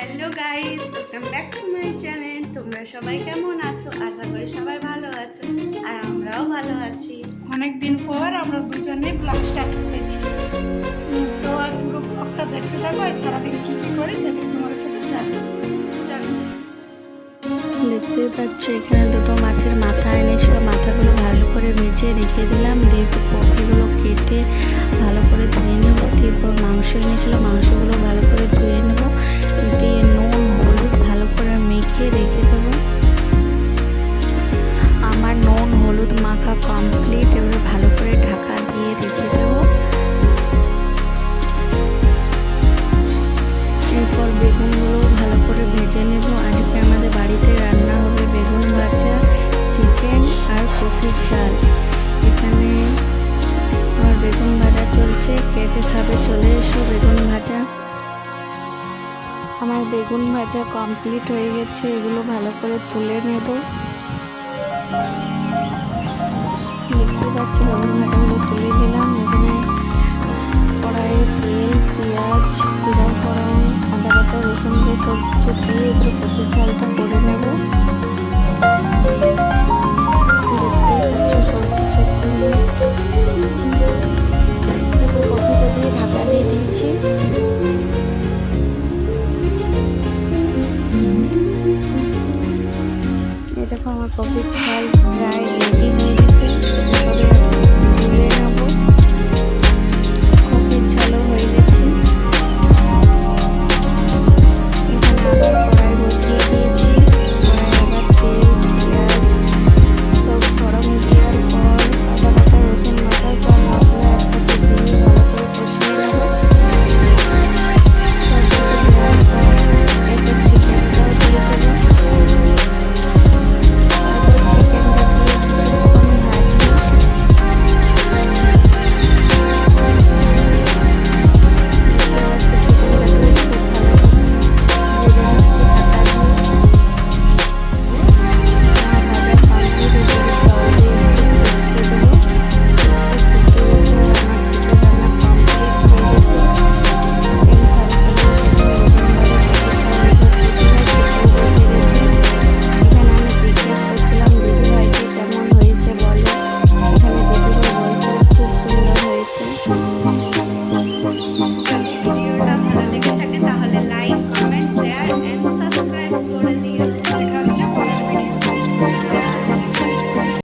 Hello guys welcome back to my channel তোমরা সবাই কেমন আছো? আশা করি সবাই ভালো আছো, আর আমরাও ভালো আছি। অনেক দিন পর আমরা দুজনে ব্লগ স্টার্ট করেছি। তো পুরো ব্লগটা দেখতে থাকো, আর সারাদিন কী কী করে সেটা তোমাদের সাথে শেয়ার দেখতেই পাচ্ছ, এখানে দুটো মাছের মাথা এনেছিল। মাথাগুলো ভালো করে ভেজে রেখে দিলাম। দিয়ে কপিগুলো কেটে ভালো করে ধুয়ে নেব এরপর মাংস এনেছিল। মাংসগুলো আমার বেগুন ভাজা কমপ্লিট হয়ে গেছে, এগুলো ভালো করে তুলে নেব। দেখতে পাচ্ছি বেগুন ভাজাগুলো তুলে নিলাম। এখানে কড়াইয়ে তেল, পেঁয়াজ, জিরা, কড়াই, আদা বাটা, রসুন দিয়ে সব দিয়ে এগুলো কচুর চালটা করে নেব। কপির চাল প্রায় রেডি হয়ে